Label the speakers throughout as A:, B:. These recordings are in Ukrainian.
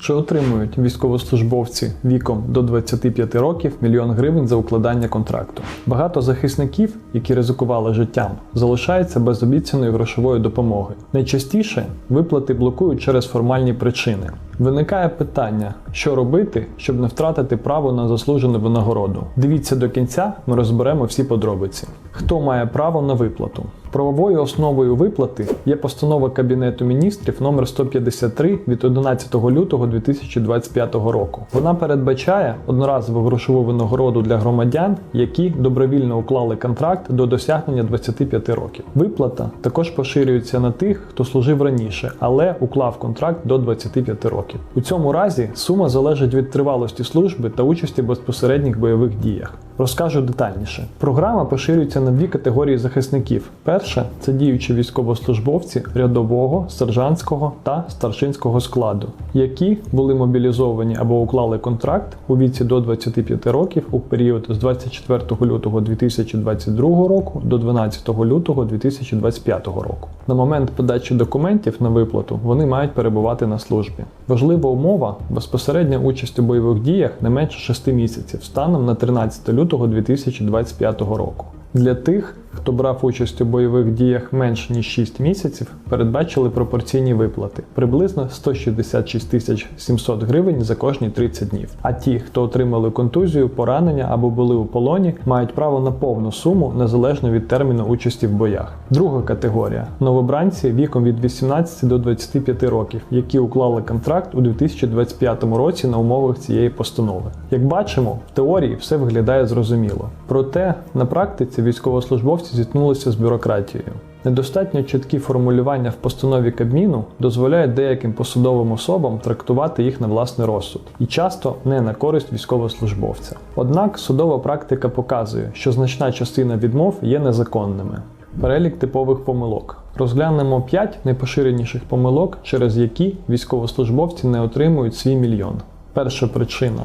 A: Чи отримують військовослужбовці віком до 25 років мільйон гривень за укладання контракту? Багато захисників, які ризикували життям, залишаються без обіцяної грошової допомоги. Найчастіше виплати блокують через формальні причини. Виникає питання, що робити, щоб не втратити право на заслужену винагороду. Дивіться до кінця, ми розберемо всі подробиці. Хто має право на виплату? Правовою основою виплати є постанова Кабінету міністрів номер 153 від 11 лютого 2025 року. Вона передбачає одноразову грошову винагороду для громадян, які добровільно уклали контракт до досягнення 25 років. Виплата також поширюється на тих, хто служив раніше, але уклав контракт до 25 років. У цьому разі сума залежить від тривалості служби та участі в безпосередніх бойових діях. Розкажу детальніше. Програма поширюється на дві категорії захисників. Перша це діючі військовослужбовці рядового, сержантського та старшинського складу, які були мобілізовані або уклали контракт у віці до 25 років у період з 24 лютого 2022 року до 12 лютого 2025 року. На момент подачі документів на виплату вони мають перебувати на службі. Важлива умова безпосередня участь у бойових діях не менше 6 місяців станом на 13 лютого 2025 року. Для тих, хто брав участь у бойових діях менш ніж 6 місяців, передбачили пропорційні виплати приблизно 166 тисяч 700 гривень за кожні 30 днів. А ті, хто отримали контузію, поранення або були у полоні, мають право на повну суму незалежно від терміну участі в боях. Друга категорія новобранці віком від 18 до 25 років, які уклали контракт у 2025 році на умовах цієї постанови. Як бачимо, в теорії все виглядає зрозуміло. Проте на практиці військовослужбовці зіткнулися з бюрократією. Недостатньо чіткі формулювання в постанові Кабміну дозволяють деяким посадовим особам трактувати їх на власний розсуд і часто не на користь військовослужбовця. Однак судова практика показує, що значна частина відмов є незаконними. Перелік типових помилок. Розглянемо 5 найпоширеніших помилок, через які військовослужбовці не отримують свій мільйон. Перша причина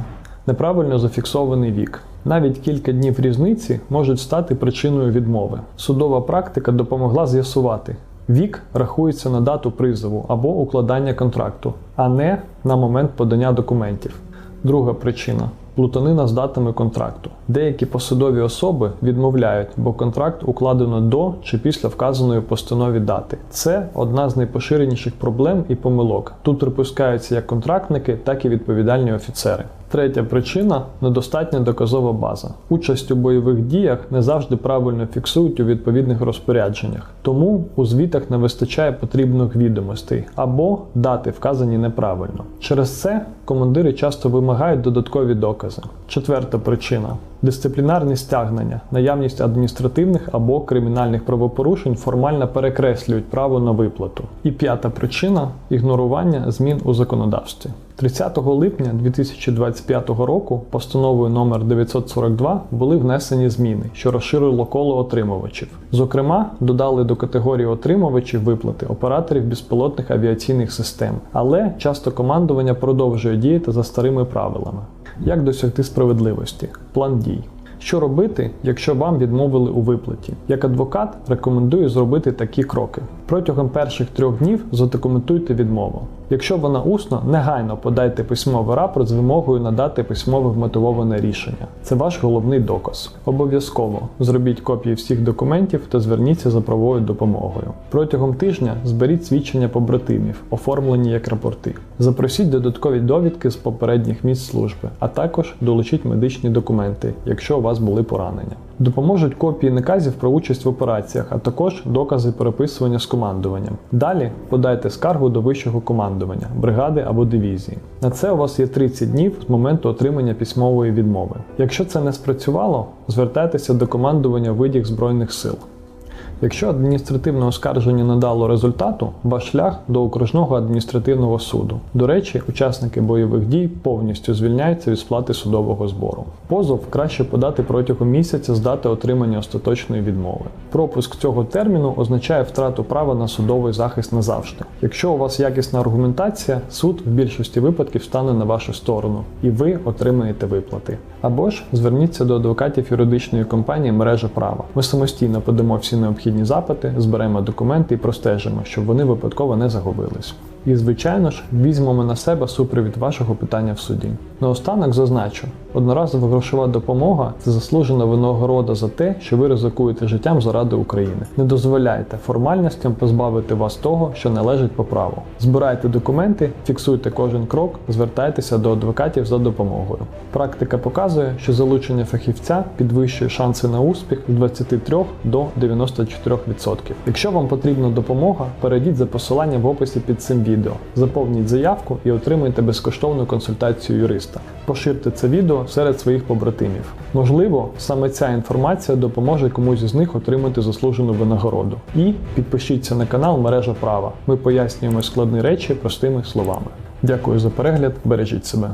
A: неправильно зафіксований вік. Навіть кілька днів різниці можуть стати причиною відмови. Судова практика допомогла з'ясувати. Вік рахується на дату призову або укладання контракту, а не на момент подання документів. Друга причина плутанина з датами контракту. Деякі посадові особи відмовляють, бо контракт укладено до чи після вказаної постанові дати. Це одна з найпоширеніших проблем і помилок. Тут припускаються як контрактники, так і відповідальні офіцери. Третя причина недостатня доказова база. Участь у бойових діях не завжди правильно фіксують у відповідних розпорядженнях, тому у звітах не вистачає потрібних відомостей або дати вказані неправильно. Через це командири часто вимагають додаткові докази. Четверта причина. Дисциплінарні стягнення, наявність адміністративних або кримінальних правопорушень формально перекреслюють право на виплату. І п'ята причина ігнорування змін у законодавстві. 30 липня 2025 року постановою номер 942 були внесені зміни, що розширило коло отримувачів. Зокрема, додали до категорії отримувачів виплати операторів безпілотних авіаційних систем, але часто командування продовжує діяти за старими правилами. Як досягти справедливості? План дій. Що робити, якщо вам відмовили у виплаті? Як адвокат рекомендую зробити такі кроки. Протягом перших трьох днів задокументуйте відмову. Якщо вона усно, негайно подайте письмовий рапорт з вимогою надати письмове вмотивоване рішення. Це ваш головний доказ. Обов'язково зробіть копії всіх документів та зверніться за правовою допомогою. Протягом тижня зберіть свідчення побратимів, оформлені як рапорти. Запросіть додаткові довідки з попередніх місць служби, а також долучіть медичні документи, якщо у вас були поранення. Допоможуть копії наказів про участь в операціях, а також докази переписування з командуванням. Далі подайте скаргу до вищого командування, бригади або дивізії. На це у вас є 30 днів з моменту отримання письмової відмови. Якщо це не спрацювало, звертайтеся до командування видів Збройних сил. Якщо адміністративне оскарження не дало результату, ваш шлях до окружного адміністративного суду. До речі, учасники бойових дій повністю звільняються від сплати судового збору. Позов краще подати протягом місяця з дати отримання остаточної відмови. Пропуск цього терміну означає втрату права на судовий захист назавжди. Якщо у вас якісна аргументація, суд в більшості випадків стане на вашу сторону, і ви отримаєте виплати. Або ж зверніться до адвокатів юридичної компанії мережа права. Ми самостійно подамо всі необхідні запити, зберемо документи і простежимо, щоб вони випадково не загубились. І, звичайно ж, візьмемо на себе супровід вашого питання в суді. Наостанок зазначу, одноразова грошова допомога це заслужена винагорода за те, що ви ризикуєте життям заради України. Не дозволяйте формальностям позбавити вас того, що належить по праву. Збирайте документи, фіксуйте кожен крок, звертайтеся до адвокатів за допомогою. Практика показує, що залучення фахівця підвищує шанси на успіх з 23 до 94%. Якщо вам потрібна допомога, перейдіть за посиланням в описі під цим відео, заповніть заявку і отримайте безкоштовну консультацію юриста. Поширте це серед своїх побратимів. Можливо, саме ця інформація допоможе комусь із них отримати заслужену винагороду. І підпишіться на канал Мережа Права. Ми пояснюємо складні речі простими словами. Дякую за перегляд, бережіть себе.